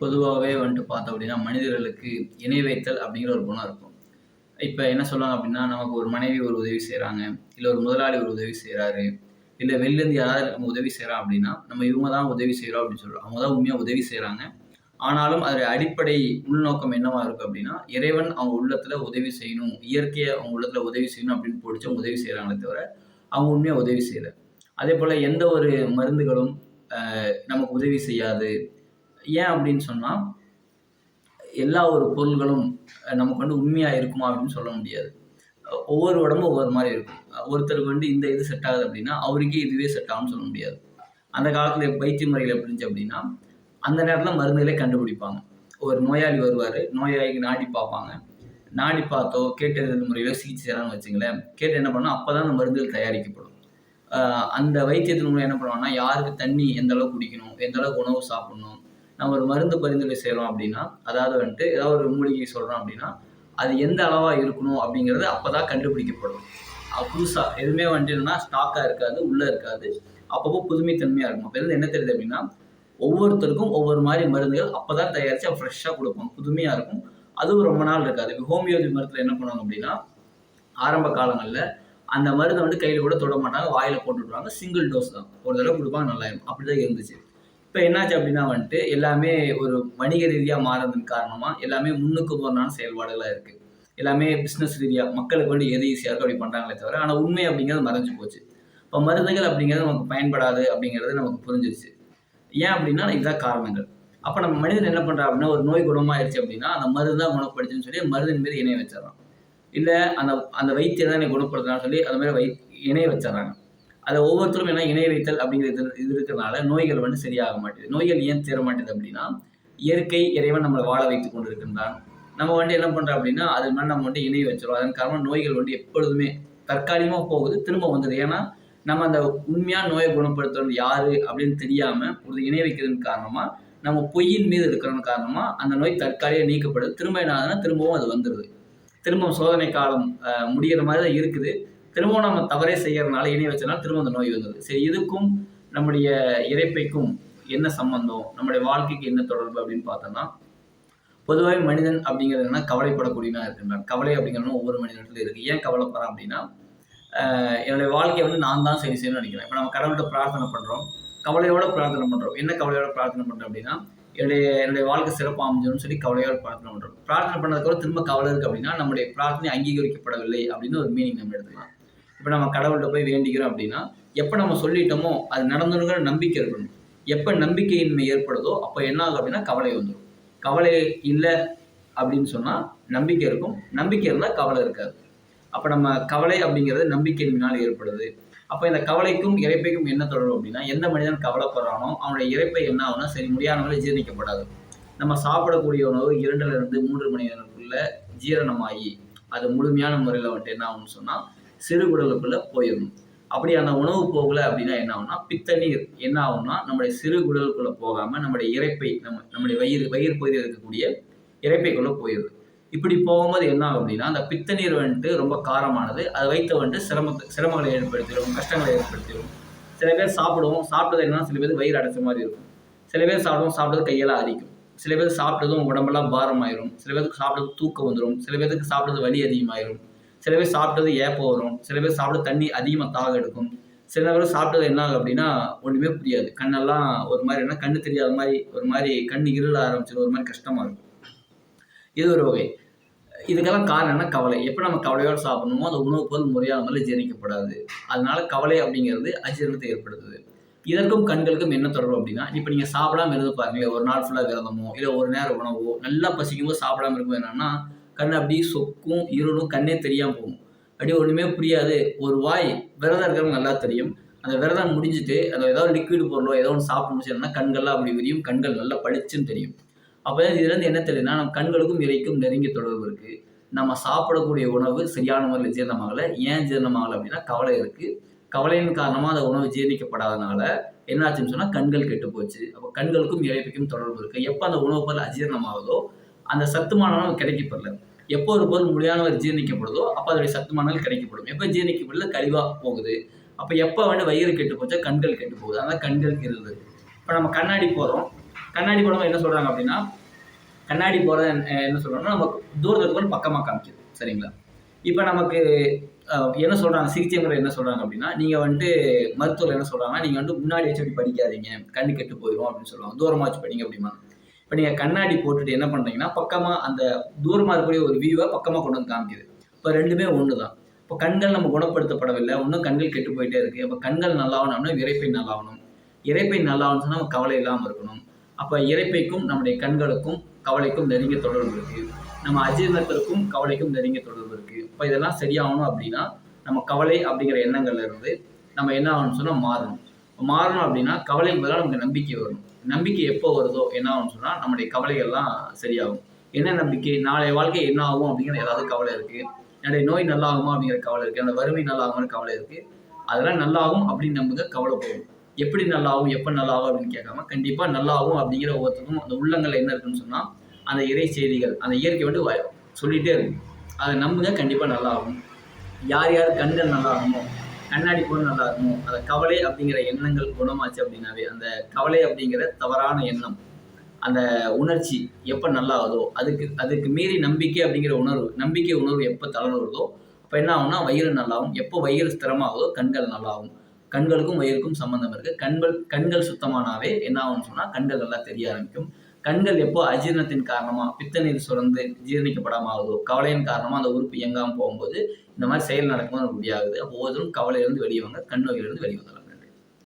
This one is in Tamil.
பொதுவாகவே வந்துட்டு பார்த்தோம் அப்படின்னா மனிதர்களுக்கு இணை வைத்தல் அப்படிங்கிற ஒரு குணம் இருக்கும். இப்போ என்ன சொல்லுவாங்க அப்படின்னா நமக்கு ஒரு மனைவி ஒரு உதவி செய்கிறாங்க இல்லை ஒரு முதலாளி ஒரு உதவி செய்கிறாரு இல்லை வெளிலேருந்து யாராவது நம்ம உதவி செய்கிறோம் அப்படின்னா நம்ம இவங்க தான் உதவி செய்கிறோம் அப்படின்னு சொல்கிறோம் அவங்க தான் உண்மையாக உதவி செய்கிறாங்க ஆனாலும் அதோடைய அடிப்படை உள்நோக்கம் என்னவா இருக்குது அப்படின்னா இறைவன் அவங்க உள்ளத்தில் உதவி செய்யணும் இயற்கையை அவங்க உள்ளத்தில் உதவி செய்யணும் அப்படின்னு பிடிச்சி அவங்க உதவி செய்கிறாங்களே தவிர அவங்க உண்மையாக உதவி செய்யலை. அதே போல் எந்த ஒரு மருந்துகளும் நமக்கு உதவி செய்யாது. ஏன் அப்படின்னு சொன்னால் எல்லா ஒரு பொருள்களும் நமக்கு வந்து உண்மையாக இருக்குமா அப்படின்னு சொல்ல முடியாது. ஒவ்வொரு உடம்பும் ஒவ்வொரு மாதிரி இருக்கும். ஒருத்தருக்கு வந்து இந்த இது செட் ஆகுது அப்படின்னா அவருக்கே இதுவே செட் ஆகும்னு சொல்ல முடியாது. அந்த காலத்தில் வைத்திய முறையில் எப்படி அப்படின்னா அந்த நேரத்தில் மருந்துகளே கண்டுபிடிப்பாங்க. ஒரு நோயாளி வருவார் நோயாளிக்கு நாடி பார்ப்பாங்க. நாடி பார்த்தோ கேட்டறிதல் முறையிலோ சிகிச்சை செய்யலாம்னு வச்சுங்களேன் கேட்டு என்ன பண்ணோம் அப்போ தான் அந்த மருந்துகள் தயாரிக்கப்படும். அந்த வைத்தியத்தின் மூலம் என்ன பண்ணுவாங்கன்னா யாருக்கு தண்ணி எந்த அளவுக்கு குடிக்கணும் எந்த அளவுக்கு உணவு சாப்பிடணும் நம்ம ஒரு மருந்து பரிந்துரை செய்கிறோம் அப்படின்னா அதாவது வந்துட்டு ஏதாவது ஒரு மூலிகை சொல்கிறோம் அப்படின்னா அது எந்த அளவாக இருக்கணும் அப்படிங்கிறது அப்போ தான் கண்டுபிடிக்கப்படும் புதுசாக எதுவுமே வந்துட்டு என்னன்னா ஸ்டாக்காக இருக்காது உள்ளே இருக்காது. அப்பப்போ புதுமைத்தன்மையாக இருக்கும். அப்போ என்ன தெரியுது அப்படின்னா ஒவ்வொருத்தருக்கும் ஒவ்வொரு மாதிரி மருந்துகள் அப்போ தான் தயாரித்து ஃப்ரெஷ்ஷாக கொடுப்போம் புதுமையாக இருக்கும். அதுவும் ரொம்ப நாள் இருக்காது. இப்போ ஹோமியோபதி மருத்துவம் என்ன பண்ணுவாங்க அப்படின்னா ஆரம்ப காலங்களில் அந்த மருந்தை வந்து கையில் கூட தொட மாட்டாங்க வாயில் போட்டு விடுவாங்க சிங்கிள் டோஸ் தான். ஒரு தடவை கொடுப்பாங்க நல்லாயிருக்கும் அப்படி தான் இருந்துச்சு. இப்போ என்னாச்சு அப்படின்னா வந்துட்டு எல்லாமே ஒரு வணிக ரீதியாக மாறுறதுக்கு காரணமாக எல்லாமே முன்னுக்கு போகிறான செயல்பாடுகளாக இருக்குது எல்லாமே பிஸ்னஸ் ரீதியாக மக்களுக்கு வந்து எது ஈஸியாக இருக்கும் அப்படி பண்ணுறாங்களே தவிர ஆனால் உண்மை அப்படிங்கிறது மறைஞ்சு போச்சு. இப்போ மருந்துகள் அப்படிங்கிறது நமக்கு பயன்படாது அப்படிங்கிறது நமக்கு புரிஞ்சிருச்சு. ஏன் அப்படின்னா இதுதான் காரணங்கள். அப்போ நம்ம மனிதன் என்ன பண்ணுறா அப்படின்னா ஒரு நோய் குணமாயிருச்சு அப்படின்னா அந்த மருந்து தான் குணப்படுத்துன்னு சொல்லி மருந்தின் மீது இணைய வச்சிடறான். இல்லை அந்த அந்த வைத்தியம் தான் என்னை குணப்படுத்துறான்னு சொல்லி அது மாதிரி வை இணைய வச்சிடறாங்க. அதை ஒவ்வொருத்தரும் என்ன இணை வைத்தல் அப்படிங்கிற இது இருக்கிறனால நோய்கள் வந்து சரியாக மாட்டேது. நோய்கள் ஏன் சேர மாட்டேது அப்படின்னா இயற்கை இறைவன் நம்மளை வாழ வைத்து கொண்டு இருக்கின்றான் நம்ம வந்து என்ன பண்ணுறோம் அப்படின்னா அது மேலே நம்ம வந்து இணை வச்சிடும் அதன் காரணம் நோய்கள் வந்து எப்பொழுதுமே தற்காலிகமாக போகுது திரும்ப வந்துடுது ஏன்னா நம்ம அந்த உண்மையான நோயை குணப்படுத்துறது யாரு அப்படின்னு தெரியாம ஒரு இணை வைக்கிறதுன்னு காரணமா நம்ம பொய்யின் மீது இருக்கிறது காரணமா அந்த நோய் தற்காலிக நீக்கப்படுது. திரும்ப என்ன ஆகுதுன்னா திரும்பவும் அது வந்துடுது திரும்பவும் சோதனை காலம் முடிகிற முடியிற மாதிரி தான் இருக்குது. திரும்பவும் நம்ம தவறே செய்யறதுனால இணை வச்சனால திரும்ப அந்த நோய் வந்தது. சரி இதுக்கும் நம்முடைய இறைப்பைக்கும் என்ன சம்பந்தம்? நம்முடைய வாழ்க்கைக்கு என்ன தொடர்பு அப்படின்னு பார்த்தோம்னா பொதுவாக மனிதன் அப்படிங்கிறது என்ன கவலைப்படக்கூடியனா இருக்கின்றான் கவலை அப்படிங்கிறது ஒவ்வொரு மனிதனிடத்துல இருக்கு. ஏன் கவலைப்படுறான் அப்படின்னா என்னுடைய வாழ்க்கையை வந்து நான் தான் சரி செய்யணும்னு நினைக்கிறேன். இப்போ நம்ம கடவுள்கிட்ட பிரார்த்தனை பண்ணுறோம் கவலையோட பிரார்த்தனை பண்ணுறோம் என்ன கவலையோட பிரார்த்தனை பண்ணுறோம் அப்படின்னா என்னுடைய என்னுடைய வாழ்க்கை சிறப்பாக அமைஞ்சணும்னு சொல்லி கவலையோட பிரார்த்தனை பண்ணுறோம் பிரார்த்தனை பண்ணதுக்கப்புறம் திரும்ப கவலை இருக்குது அப்படின்னா நம்முடைய பிரார்த்தனை அங்கீகரிக்கப்படவில்லை அப்படின்னு ஒரு மீனிங் நம்ம எடுத்துக்கலாம். இப்போ நம்ம கடவுள்கிட்ட போய் வேண்டிக்கிறோம் அப்படின்னா எப்போ நம்ம சொல்லிட்டோமோ அது நடந்துருங்கிற நம்பிக்கை இருக்கணும். எப்போ நம்பிக்கையின்மை ஏற்படுதோ அப்போ என்ன ஆகும் அப்படின்னா கவலை வந்துடும் கவலை இல்லை அப்படின்னு சொன்னால் நம்பிக்கை இருக்கும். நம்பிக்கை இருந்தால் கவலை இருக்காது. அப்போ நம்ம கவலை அப்படிங்கிறது நம்பிக்கையின்மையினால் ஏற்படுது. அப்போ இந்த கவலைக்கும் இறைப்பைக்கும் என்ன தொடர்பு அப்படின்னா எந்த மனிதன் கவலைப்படுறானோ அவனுடைய இறைப்பை என்ன ஆகுனா சரி முடியாதவங்களே ஜீரணிக்கப்படாது. நம்ம சாப்பிடக்கூடிய உணவு இரண்டுல இருந்து மூன்று மணி நேரத்துக்குள்ள ஜீரணமாகி அது முழுமையான முறையில் வந்துட்டு என்ன ஆகும்னு சொன்னால் சிறுகுடலுக்குள்ள போயிடணும். அப்படி அந்த உணவு போகல அப்படின்னா என்ன ஆகும்னா பித்தநீர் என்ன ஆகும்னா நம்முடைய சிறு குடலுக்குள்ளே போகாம நம்முடைய இறைப்பை நம்ம நம்முடைய வயிறு வயிறு பகுதியில் இருக்கக்கூடிய இறைப்பைக்குள்ள போயிடுது. இப்படி போகும்போது என்ன ஆகும் அப்படின்னா அந்த பித்தநீர் வந்துட்டு ரொம்ப காரமானது. அதை வைத்த வந்துட்டு சிரமத்தை சிரமங்களை ஏற்படுத்திடும் கஷ்டங்களை ஏற்படுத்திடும். சில பேர் சாப்பிடுவோம். சாப்பிட்டது என்னன்னா சில பேர் வயிறு அடைச்ச மாதிரி இருக்கும். சில பேர் சாப்பிடுவோம். சாப்பிட்டது கையெல்லாம் அரிக்கும். சில பேர் சாப்பிட்டதும் உடம்பெல்லாம் பாரமாயிரும். சில பேருக்கு சாப்பிட்டது தூக்கம் வந்துடும் சில பேருக்கு சாப்பிட்டது வலி அதிகமாயிரும். சில பேர் சாப்பிட்டது ஏப்பம் வரும்? சில பேர் சாப்பிட்டு தண்ணி அதிகமாக தாக எடுக்கும். சில பேர் சாப்பிட்டது என்ன ஆகும் அப்படின்னா ஒன்றுமே புரியாது. கண்ணெல்லாம் ஒரு மாதிரி என்ன கண்ணு தெரியாத மாதிரி ஒரு மாதிரி கண் இருள ஆரம்பிச்சிடும் ஒரு மாதிரி கஷ்டமாக இருக்கும். இது ஒரு வகை. இதுக்கெல்லாம் காரணம் என்ன? கவலை. எப்போ நம்ம கவலையோடு சாப்பிடணுமோ அந்த உணவு பொருள் முறையாக முதல்ல ஜீரணிக்கப்படாது. அதனால கவலை அப்படிங்கிறது அஜீரணத்தை ஏற்படுத்துது. இதற்கும் கண்களுக்கும் என்ன தொடர்பு அப்படின்னா இப்போ நீங்கள் சாப்பிடாம இருந்து பாருங்களேன். ஒரு நாள் ஃபுல்லாக விரதமோ இல்லை ஒரு நேரம் உணவோ நல்லா பசிக்கும்போது சாப்பிடாம இருக்கும் என்னன்னா கண் அப்படியே சொக்கும் இருளும் கண்ணே தெரியாமல் போகும். அப்படியே ஒன்றுமே புரியாது. ஒரு வாய் விரதம் இருக்கிறவங்க நல்லா தெரியும். அந்த விரதம் முடிஞ்சுட்டு அந்த ஏதாவது லிக்விட் பொருளோ ஏதோ ஒன்று சாப்பிடணும் முடிச்சதுன்னா கண்கள்லாம் அப்படி விரியும். கண்கள் நல்லா பளிச்சுன்னு தெரியும். அப்போ இதுலேருந்து என்ன தெரியுதுன்னா நம்ம கண்களுக்கும் இறைக்கும் நெருங்கிய தொடர்பு இருக்குது நம்ம சாப்பிடக்கூடிய உணவு சரியான முறையில் ஜீரணமாகலை. ஏன் ஜீரணமாகலை அப்படின்னா கவலை இருக்குது கவலையின் காரணமாக அந்த உணவு ஜீரணிக்கப்படாதனால என்னாச்சுன்னு சொன்னால் கண்கள் கெட்டு போச்சு. அப்போ கண்களுக்கும் இறைப்புக்கும் தொடர்பு இருக்குது எப்போ அந்த உணவுப் பொருள் அஜீரணமாகுதோ அந்த சத்துமானம் கிடைக்கப்படல. எப்போ ஒரு பொருள் முடியாதவர் ஜீரணிக்கப்படுதோ அப்போ அதோடைய சத்துமானங்கள் கிடைக்கப்படும். எப்போ ஜீரணிக்கப்படல? கழிவாக போகுது. அப்போ எப்போ வந்து வயிறு கெட்டு போச்சோ கண்கள் கெட்டு போகுது. அதனால் கண்கள் இருது இப்போ நம்ம கண்ணாடி போகிறோம் கண்ணாடி போடும்போது என்ன சொல்கிறாங்க அப்படின்னா கண்ணாடி போகிறத என்ன சொல்கிறோம்னா நம்ம தூரத்துக்கு கூட பக்கமாக காமிக்குது. சரிங்களா? இப்போ நமக்கு என்ன சொல்கிறாங்க சிகிச்சை முறை என்ன சொல்கிறாங்க அப்படின்னா நீங்கள் வந்துட்டு மருத்துவர் என்ன சொல்கிறாங்கன்னா நீங்கள் வந்து முன்னாடி வச்சு அப்படி படிக்காதீங்க. கண்ணு கெட்டு போயிடும் அப்படின்னு சொல்லுவாங்க. தூரமாக வச்சு படிங்க அப்படிமா இப்போ நீங்கள் கண்ணாடி போட்டுட்டு என்ன பண்ணுறீங்கன்னா பக்கமாக அந்த தூரமாக இருக்கக்கூடிய ஒரு வியூவை பக்கமாக கொண்டு வந்து காமிக்குது. இப்போ ரெண்டுமே ஒன்று தான் இப்போ கண்கள் நம்ம குணப்படுத்தப்படவில்லை. இன்னும் கண்கள் கெட்டு போயிட்டே இருக்குது அப்போ கண்கள் நல்லாகணும்னா இறைப்பை நல்லாகணும் இறைப்பை நல்லாகணும்னு சொன்னால் நம்ம கவலை இல்லாமல் இருக்கணும். அப்போ இறைப்பைக்கும் நம்முடைய கண்களுக்கும் கவலைக்கும் நெருங்கிய தொடர்பு இருக்குது நம்ம அஜீரணத்திற்கும் கவலைக்கும் நெருங்கிய தொடர்பு இருக்குது இப்போ இதெல்லாம் சரியாகணும் அப்படின்னா நம்ம கவலை அப்படிங்கிற எண்ணங்கள்ல இருந்து நம்ம என்ன ஆகணும்னு சொன்னால் மாறணும். மாறணும் அப்படின்னா கவலை பதிலாக நமக்கு நம்பிக்கை வரும் நம்பிக்கை எப்போ வருதோ என்ன ஆகும்னு சொன்னால் நம்முடைய கவலைகள்லாம் சரியாகும். என்ன நம்பிக்கை? நாளைய வாழ்க்கை என்ன ஆகும் அப்படிங்கிற ஏதாவது கவலை இருக்குது என்னுடைய நோய் நல்லாகுமா அப்படிங்கிற கவலை இருக்குது அந்த வறுமை நல்லாகுமான்னு கவலை இருக்குது அதெல்லாம் நல்லாகும் அப்படின்னு நமக்கு கவலை போகும். எப்படி நல்லாகும்? எப்போ நல்லாகும் அப்படின்னு கேட்காம கண்டிப்பாக நல்லாகும் அப்படிங்கிற ஒவ்வொருத்தருக்கும் அந்த உள்ளங்கள் என்ன இருக்குன்னு சொன்னால் அந்த இறை செய்திகள் அந்த இயற்கை வந்து சொல்லிகிட்டே இருக்கும். அதை நம்புங்க கண்டிப்பாக நல்லாகும். யார் யார் கண்கள் நல்லா ஆகுமோ கண்ணாடி போல் நல்லா இருக்கும் அந்த கவலை அப்படிங்கிற எண்ணங்கள் குணமாச்சு அப்படின்னாவே அந்த கவலை அப்படிங்கிற தவறான எண்ணம் அந்த உணர்ச்சி எப்போ நல்லாகுதோ அதுக்கு அதுக்கு மீறி நம்பிக்கை அப்படிங்கிற உணர்வு நம்பிக்கை உணர்வு எப்போ தளர்வுறதோ அப்போ என்ன ஆகும்னா வயிறு நல்லாகும். எப்போ வயிறு ஸ்திரமாகுதோ கண்கள் நல்லாகும். கண்களுக்கும் வயிறுக்கும் சம்மந்தம் இருக்குது கண்கள் கண்கள் சுத்தமானாவே என்ன ஆகும்னு சொன்னால் கண்கள் நல்லா தெரிய ஆரம்பிக்கும். கண்கள் எப்போ அஜீரணத்தின் காரணமாக பித்த நீர் சுரந்து ஜீரணிக்கப்படாம ஆகுதோ? கவலையின் காரணமாக அந்த உறுப்பு இயங்காமல் போகும்போது இந்த மாதிரி செயல் நடக்கும்போது நமக்கு முடியாது அப்போ ஒவ்வொருத்தரும் கவலையிலிருந்து வெளியே வாங்க கண் நோயிலிருந்து வெளியே வந்துடலாம்.